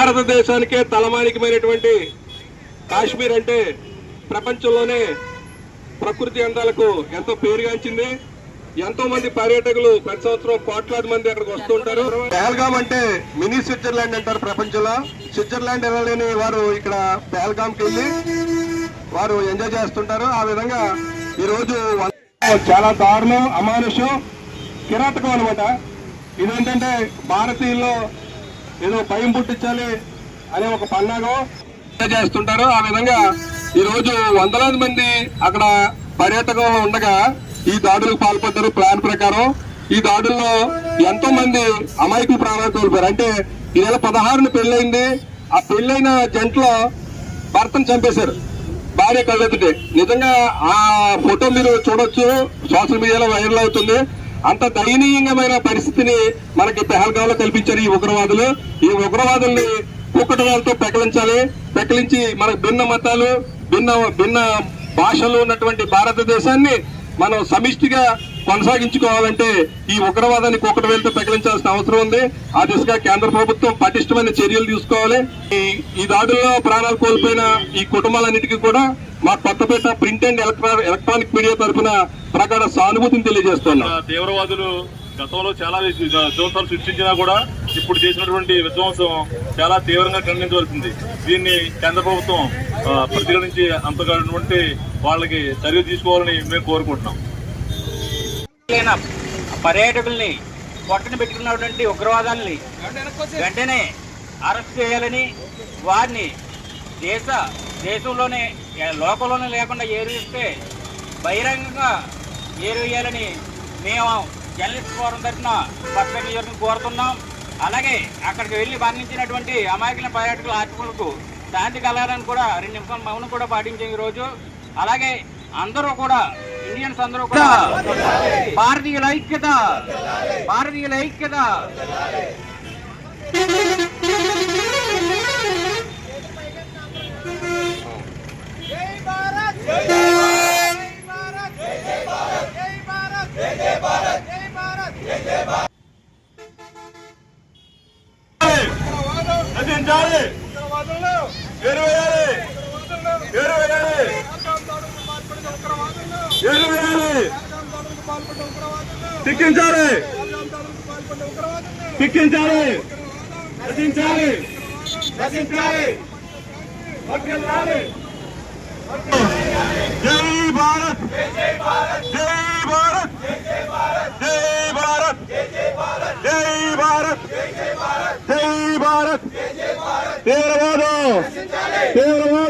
భారతదేశానికే తలమానికమైనటువంటి కాశ్మీర్ అంటే ప్రపంచంలోనే ప్రకృతి అందాలకు ఎంతో పేరుగాంచింది. ఎంతో మంది పర్యాటకులు ప్రతి సంవత్సరం కోట్లాది మంది అక్కడికి వస్తుంటారు పహల్గామ్ అంటే మినీ స్విట్జర్లాండ్ అంటారు ప్రపంచంలో. స్విట్జర్లాండ్ వెళ్ళలేని వారు ఇక్కడ పహల్గామ్కి వెళ్ళి వారు ఎంజాయ్ చేస్తుంటారు. ఆ విధంగా ఈ రోజు చాలా దారుణం అమానుషం కిరాతకం అనమాట ఇదేంటంటే భారతీయుల్లో ఏదో భయం పుట్టించాలి అనే ఒక పన్నాగం చేస్తుంటారు ఆ విధంగా ఈ రోజు వందలాది మంది అక్కడ పర్యాటకంలో ఉండగా ఈ దాడులకు పాల్పడ్డారు ప్లాన్ ప్రకారం. ఈ దాడుల్లో ఎంతో మంది అమాయకులు ప్రాణాలు కోల్పోయారు. అంటే ఈ నెల పదహారున పెళ్ళైంది ఆ పెళ్ళైన జంటలో భర్తను చంపేశారు. భార్య కళ్ళెత్తుటే నిజంగా ఆ ఫోటో మీరు చూడొచ్చు. సోషల్ మీడియాలో వైరల్ అవుతుంది. అంత దయనీయమైన పరిస్థితిని మనకి పెహల్గాంలో కల్పించారు ఈ ఉగ్రవాదులు. ఈ ఉగ్రవాదుల్ని కుక్కటవాళ్ళతో పెకలించాలి. పెకలించి మనకు భిన్న మతాలు భిన్న భిన్న భాషలు ఉన్నటువంటి భారతదేశాన్ని మనం సమిష్టిగా కొనసాగించుకోవాలంటే ఈ ఉగ్రవాదాన్ని ఒకటి వేలతో తగిలించాల్సిన అవసరం ఉంది. ఆ దిశగా కేంద్ర ప్రభుత్వం పటిష్టమైన చర్యలు తీసుకోవాలి. ఈ ఈ దాడుల్లో ప్రాణాలు కోల్పోయిన ఈ కుటుంబాలన్నిటికీ కూడా మా Kothapeta print and electronic media తరఫున ప్రగాఢ సానుభూతిని తెలియజేస్తున్నాం. తీవ్రవాదులు గతంలో చాలా విధ్వంసాలు సృష్టించినా కూడా ఇప్పుడు చేసినటువంటి విధ్వంసం చాలా తీవ్రంగా ఖండించవలసింది. దీన్ని కేంద్ర ప్రభుత్వం ఆ, అంతగా అంతగానటువంటి వాళ్ళకి చర్య తీసుకోవాలని మేము కోరుకుంటున్నాం. పర్యాటకుల్ని పొట్టన పెట్టుకున్నటువంటి ఉగ్రవాదాన్ని వెంటనే అరెస్ట్ చేయాలని వారిని దేశ దేశంలోనే లోకంలోనే లేకుండా ఏరుస్తే బహిరంగంగా ఏరువేయాలని మేము జర్నలిస్ట్ ఫోరం తరఫున పక్క కోరుతున్నాం. అలాగే అక్కడికి వెళ్ళి మరణించినటువంటి అమాయకుల పర్యాటకుల ఆత్మలకు శాంతి కలగాలని కూడా రెండు నిమిషాలు మౌనం కూడా పాటించాం ఈరోజు. అలాగే అందరూ కూడా ఇండియన్స్ అందరూ కూడా భారతీయుల ఐక్యత భారతీయుల ఐక్యత. నశించాలి ఎరువేయాలి ఎరువేయాలి ఎరువేయాలి శిక్షించాలి శిక్షించాలి రచించాలి జై భారత్ జై భారత్ జై భారత్ జై భారత్ జై భారత్ జై భారత్ తీవ్రవాదం తీవ్రవాదం